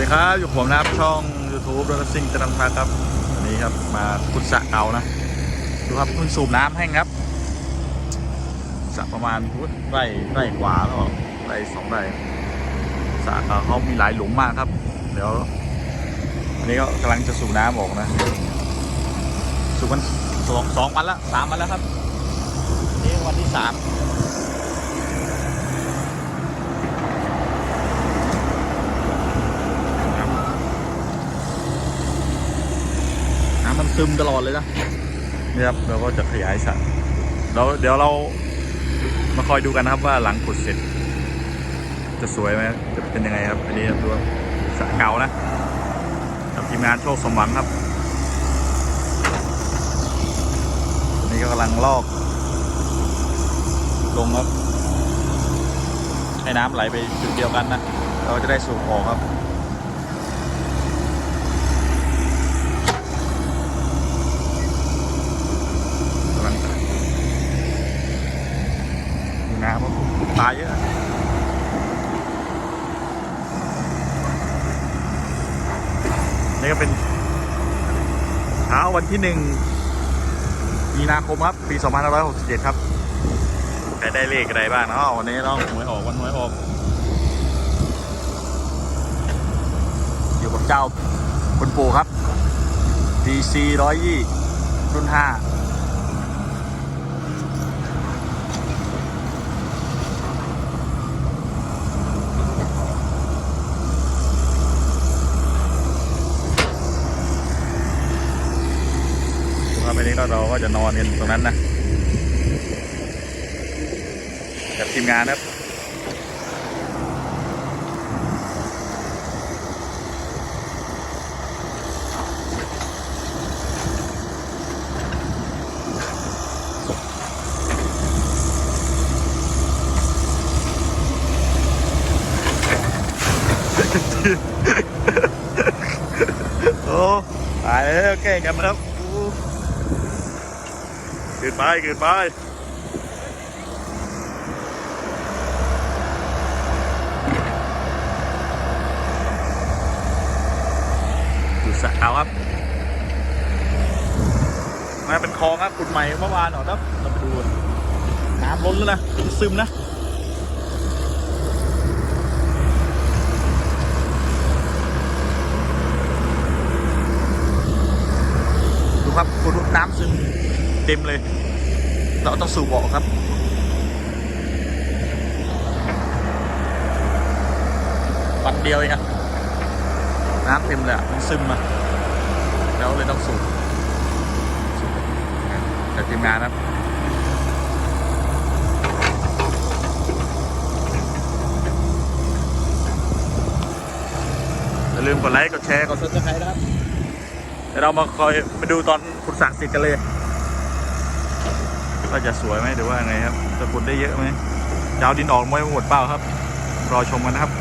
สดีครับอยู่ผมนะครับช่อง YouTube รถซิ่งตะนันพาครับวันนี้ครับมาขุดสระเก่านะดูครับเพิ่งสูบน้ำแห้ครับสระประมาณพุทไร่ไร่กว่าแล้วไร่สองไร่สระเก่าเขามีหลายหลุมมากครับ เดี๋ยวอันนี้ก็กำลังจะสูบน้ำออกนะ สูบมันสองสองวันละสามวันแล้วครับนี่วันที่สาม น้ำมัน ซึมตลอดเลยนะนี่ครับเราก็จะขยายสระแล้วเดี๋ยวเรามาคอยดูกันนะครับว่าหลังขุดเสร็จ จะสวยไหมจะเป็นยังไงครับ อันนี้ดูว่าสระเก่านะกับทีมงานโชคสมหวังครับนนี่ก็กำลังลอกลงครับให้น้ำไหลไปจุดเดียวกันนะ เราจะได้สูบออกครับ กำลังดูน้ำว่า ปลาเยอะนี่ก็เป็นเช้าวันที่หนึ่งมีนาคมครับ ปี 2567 ครับใครได้เลขอะไรบ้างเนาะวันนี้ต้องหวยออกวันหวยออกอยู่กับเจ้าคุณปู่ครับ DC 120รุ่น5 ครับวันนี้ก็เราก็จะนอนกันตรงนั้นนะกับทีมงานครับโอ้ตายแล้วแกล้งกันนะครับ เกินไปเกินไปอยู่สระเอาครับมาเป็นคลองครับขุดใหม่เมื่อวานเหรอครับเราไปดูน้ำล้นแล้วนะซึมนะดูครับคุณน้ำซึม ต็มเลย เราต้องสูบออกครับวันเดียวเองอะน้ำเต็มเลยอะมันซึมมาแล้วเลยต้องสูบสูบแต่ทีมงานะครับอย่าลืมกดไลค์ กดแชร์ กดซับสไครต์นะครับ เดี๋ยวเรามาคอยมาดูตอนขุดสระเสร็จกันเลย ก็จะสวยไหมหรือว่าไงครับจะขุดได้เยอะไหมจะเอาดินออกไม่หมดเปล่าครับ รอชมกันนะครับ